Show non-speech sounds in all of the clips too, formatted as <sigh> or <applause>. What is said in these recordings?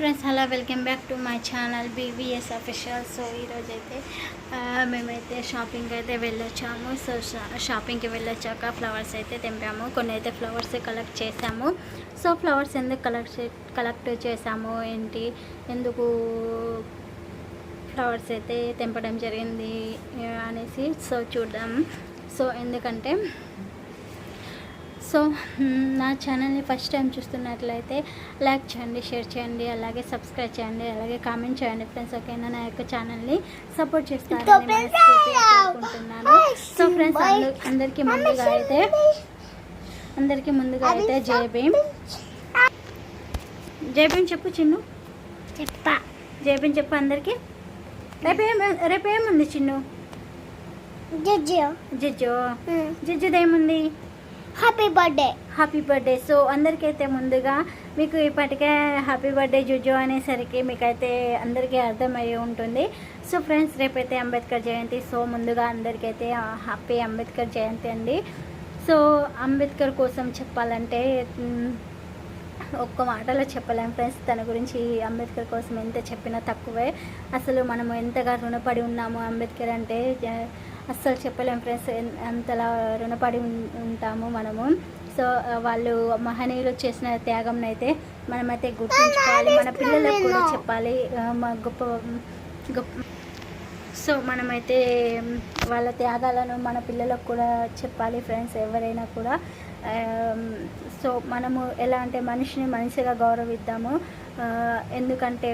Friends hello welcome back to my channel BVS official so ఈరోజు అయితే మేమైతే shopping అయితే వెళ్ళొచ్చాము. సో షా- షాపింగ్కి వెళ్ళొచ్చాక ఫ్లవర్స్ అయితే తెంపాము. కొన్ని అయితే ఫ్లవర్స్ కలెక్ట్ చేసాము. సో ఫ్లవర్స్ ఎందుకు కలెక్ట్ కలెక్ట్ చేసాము? ఏంటి? ఎందుకు ఫ్లవర్స్ అయితే తెంపడం జరిగింది? అనేసి సో చూద్దాం. సో ఎందుకంటే సో నా ఛానల్ని ఫస్ట్ టైం చూస్తున్నట్లయితే లైక్ చేయండి షేర్ చేయండి అలాగే సబ్స్క్రైబ్ చేయండి అలాగే కామెంట్ చేయండి ఫ్రెండ్స్ ఓకేనా? నా యొక్క ఛానల్ని సపోర్ట్ చేస్తారని కోరుకుంటున్నాను. సో ఫ్రెండ్స్ అంద- అందరికీ ముందుగా అయితే అందరికీ ముందుగా అయితే జై భీమ్. జై భీమ్ చెప్పు చిన్ను. చెప్ప. జై భీమ్ చెప్పు అందరికీ. రేపు ఏం రేపు ఏముంది చిన్ను? జడ్జి? జిజ్జు జిజ్జుది ఏముంది? Happy birthday happy birthday so అందరికైతే ముందుగా మీకు ఇప్పటికే హ్యాపీ బర్త్డే జుజు అనేసరికి మీకైతే అందరికీ అర్థమయ్యి ఉంటుంది. సో ఫ్రెండ్స్ రేపైతే అంబేద్కర్ జయంతి. సో ముందుగా అందరికైతే హ్యాపీ అంబేద్కర్ జయంతి అండి. సో అంబేద్కర్ కోసం చెప్పాలంటే ఒక్క మాటలో చెప్పలేం ఫ్రెండ్స్ తన గురించి అంబేద్కర్ కోసం ఎంత చెప్పినా తక్కువే. అసలు మనము ఎంతగా రుణపడి ఉన్నాము అంబేద్కర్ అంటే అస్సలు చెప్పలేం ఫ్రెండ్స్ అంతలా రుణపడి ఉంటాము మనము. సో వాళ్ళు మహనీయులు చేసిన త్యాగం అయితే మనమైతే గుర్తుంచుకోవాలి. మన పిల్లలకు కూడా చెప్పాలి. మా గొప్ప గొప్ప సో మనమైతే వాళ్ళ త్యాగాలను మన పిల్లలకు కూడా చెప్పాలి ఫ్రెండ్స్ ఎవరైనా కూడా. సో మనము ఎలా అంటే మనిషిని మనిషిగా గౌరవిద్దాము. ఎందుకంటే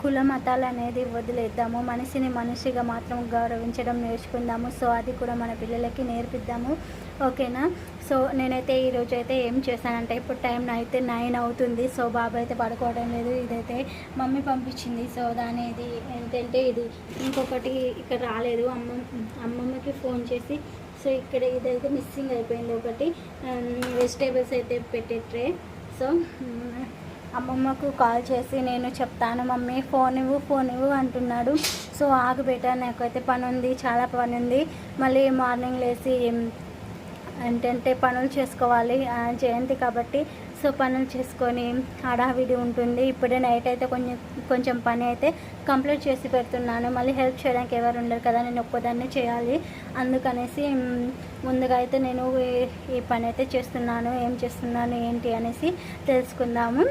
కుల మతాలు అనేది వదిలేద్దాము. మనిషిని మనిషిగా మాత్రం గౌరవించడం నేర్చుకుందాము. సో అది కూడా మన పిల్లలకి నేర్పిద్దాము. ఓకేనా? సో నేనైతే ఈరోజు అయితే ఏం చేశానంటే ఇప్పుడు టైం అయితే నైన్ అవుతుంది. సో బాబు అయితే పడుకోవడం లేదు. ఇదైతే మమ్మీ పంపించింది. సో దాని ఇది ఏంటంటే ఇది ఇంకొకటి ఇక్కడ రాలేదు. అమ్మ అమ్మమ్మకి ఫోన్ చేసి సో ఇక్కడ ఇదైతే మిస్సింగ్ అయిపోయింది. ఒకటి వెజిటేబుల్స్ అయితే పెట్టే ట్రే సో అమ్మమ్మకు కాల్ చేసి నేను చెప్తాను మమ్మీ ఫోన్ ఇవ్వు ఫోన్ ఇవ్వు అంటున్నాడు. సో ఆగు బేటా నాకైతే పని ఉంది చాలా పని ఉంది మళ్ళీ మార్నింగ్ లేచి ఏంటంటే పనులు చేసుకోవాలి జయంతి కాబట్టి. సో పనులు చేసుకొని హడావిడి ఉంటుంది. ఇప్పుడే నైట్ అయితే కొంచెం కొంచెం పని అయితే కంప్లీట్ చేసి పెడుతున్నాను. మళ్ళీ హెల్ప్ చేయడానికి ఎవరు ఉండరు కదా నేను ఒక్కదాన్ని చేయాలి. అందుకనేసి ముందుగా అయితే నేను ఈ పని అయితే చేస్తున్నాను ఏం చేస్తున్నాను ఏంటి అనేసి తెలుసుకుందాము.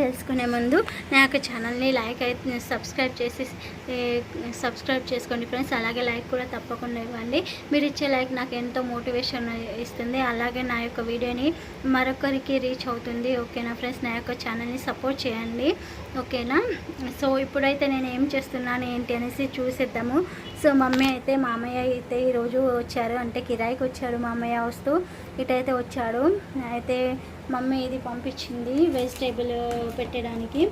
తెలుసుకునే ముందు నా యొక్క ఛానల్ని లైక్ అయితే సబ్స్క్రైబ్ చేసి సబ్స్క్రైబ్ చేసుకోండి ఫ్రెండ్స్. అలాగే లైక్ కూడా తప్పకుండా ఇవ్వండి. మీరు ఇచ్చే లైక్ నాకు ఎంతో మోటివేషన్ ఇస్తుంది. అలాగే నా యొక్క వీడియోని మరొకరికి రీచ్ అవుతుంది. ఓకేనా ఫ్రెండ్స్? నా యొక్క ఛానల్ని సపోర్ట్ చేయండి. ఓకేనా? సో ఇప్పుడైతే నేను ఏం చేస్తున్నాను ఏంటి అనేసి చూసేద్దాము. సో మమ్మీ అయితే మామయ్య అయితే ఈరోజు వచ్చారు. అంటే కిరాయికి వచ్చాడు మామయ్య వస్తూ. ఇటైతే వచ్చాడు. అయితే మమ్మీ ఇది పంపించింది వెజిటేబుల్ పెట్టడానికి.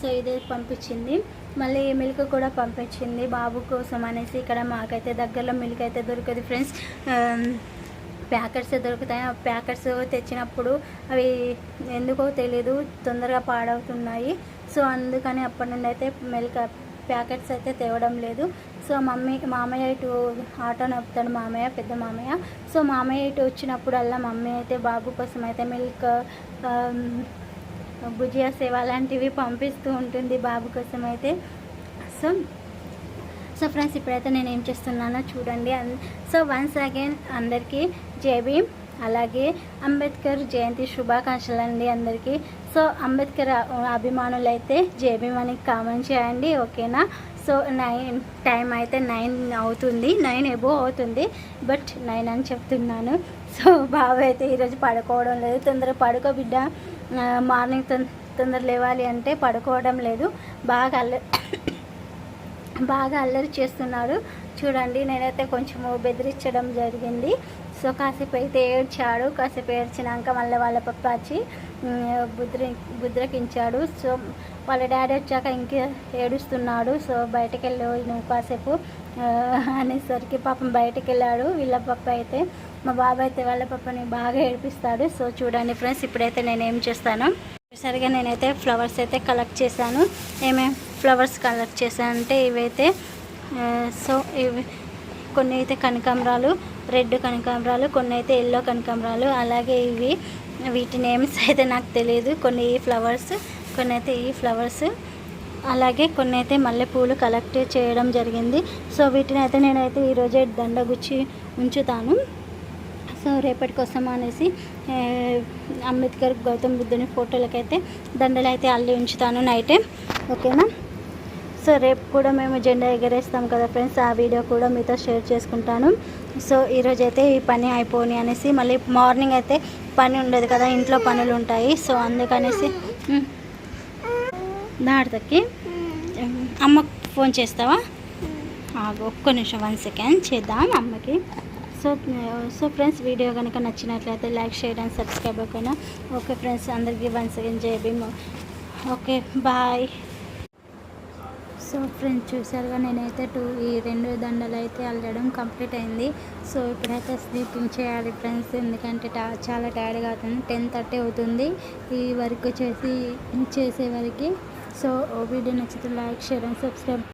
సో ఇది పంపించింది. మళ్ళీ మిల్క్ కూడా పంపించింది బాబు కోసం అనేసి ఇక్కడ మాకైతే దగ్గరలో మిల్క్ అయితే దొరికింది ఫ్రెండ్స్. ప్యాకెట్స్ దొరుకుతాయి. ఆ ప్యాకెట్స్ తెచ్చినప్పుడు అవి ఎందుకో తెలియదు తొందరగా పాడవుతున్నాయి. సో అందుకని అప్పటి నుండి అయితే మిల్క్ ప్యాకెట్స్ అయితే తేవడం లేదు. సో మమ్మీ మామయ్య ఇటు ఆటో నడుపుతాడు మామయ్య పెద్ద మామయ్య. సో మామయ్య ఇటు వచ్చినప్పుడల్లా మమ్మీ అయితే బాబు కోసం అయితే మిల్క్ భుజియా సేవ లాంటివి పంపిస్తూ ఉంటుంది బాబు కోసం అయితే. సో సో ఫ్రెండ్స్ ఇప్పుడైతే నేను ఏం చేస్తున్నానో చూడండి. అన్- సో వన్స్ అగైన్ అందరికీ జై భీమ్. అలాగే అంబేద్కర్ జయంతి శుభాకాంక్షలు అండి అందరికీ. సో అంబేద్కర్ అభిమానులైతే జేబీ భీమ్ కామెంట్ చేయండి ఓకేనా? సో నైన్ టైం అయితే నైన్ అవుతుంది నైన్ ఎబో అవుతుంది బట్ నైన్ అని చెప్తున్నాను. సో బాబు అయితే ఈరోజు పడుకోవడం లేదు. తొందరగా పడుకో బిడ్డ. మార్నింగ్ తొందర లేవాలి అంటే పడుకోవడం లేదు. బాగా అల్లరి <coughs> బాగా అల్లరి చేస్తున్నాడు. చూడండి నేనైతే కొంచెము బెదిరించడం జరిగింది. సో కాసేపు అయితే ఏడ్చాడు. కాసేపు ఏడ్చినాక మళ్ళీ వాళ్ళ పప్ప వచ్చి బుద్రి బుద్రకించాడు. సో వాళ్ళ డాడీ వచ్చాక ఇంకా ఏడుస్తున్నాడు. సో బయటకు వెళ్ళి నువ్వు కాసేపు అనేసరికి పాపం బయటకు వెళ్ళాడు వీళ్ళ పప్ప అయితే మా బాబాయ్ అయితే వాళ్ళ పప్పని బాగా ఏడిపిస్తాడు. సో చూడండి ఫ్రెండ్స్ ఇప్పుడైతే నేను ఏం చేస్తాను? సరిగా నేనైతే ఫ్లవర్స్ అయితే కలెక్ట్ చేశాను. ఏమేం ఫ్లవర్స్ కలెక్ట్ చేశాను అంటే ఇవైతే సో ఇవి కొన్ని అయితే కనకాంబరాలు రెడ్ కనకాంబరాలు కొన్ని అయితే ఎల్లో కనకాంబరాలు అలాగే ఇవి వీటి నేమ్స్ అయితే నాకు తెలియదు. కొన్ని ఈ ఫ్లవర్స్ కొన్ని అయితే ఈ ఫ్లవర్స్ అలాగే కొన్ని అయితే మల్లెపూలు కలెక్ట్ చేయడం జరిగింది. సో వీటిని అయితే నేనైతే ఈరోజే దండగుచ్చి ఉంచుతాను. సో రేపటి కోసం అనేసి అంబేద్కర్ గౌతమ్ బుద్ధుని ఫోటోలకైతే దండలు అయితే అల్లి ఉంచుతాను నైటే. ఓకేనా? సో రేపు కూడా మేము జెండా ఎగరేస్తాం కదా ఫ్రెండ్స్ ఆ వీడియో కూడా మీతో షేర్ చేసుకుంటాను. సో ఈరోజు అయితే ఈ పని అయిపోని అనేసి మళ్ళీ మార్నింగ్ అయితే పని ఉండదు కదా ఇంట్లో పనులు ఉంటాయి. సో అందుకనేసి ఉమ్, దాడతకి అమ్మకు ఫోన్ చేస్తావా? ఒక్క నిమిషం వన్ సెకండ్ చేద్దాం అమ్మకి. సో సో ఫ్రెండ్స్ వీడియో కనుక నచ్చినట్లయితే లైక్ షేర్ అండ్ సబ్స్క్రైబ్ అవ్వకుండా ఓకే ఫ్రెండ్స్ అందరికీ one second Jai Bhim. Okay bye. So friends చూసారుగా నేనైతే టూ ఈ రెండు దండలు అయితే అల్లడం కంప్లీట్ అయింది. సో ఇప్పుడైతే స్లీపింగ్ చేయాలి ఫ్రెండ్స్ ఎందుకంటే టా చాలా టైర్డ్గా అవుతుంది. టెన్ థర్టీ అవుతుంది ఈ వర్క్ చేసి చేసే వరకు. సో వీడియో నచ్చితే లైక్ షేర్ అండ్ సబ్స్క్రైబ్.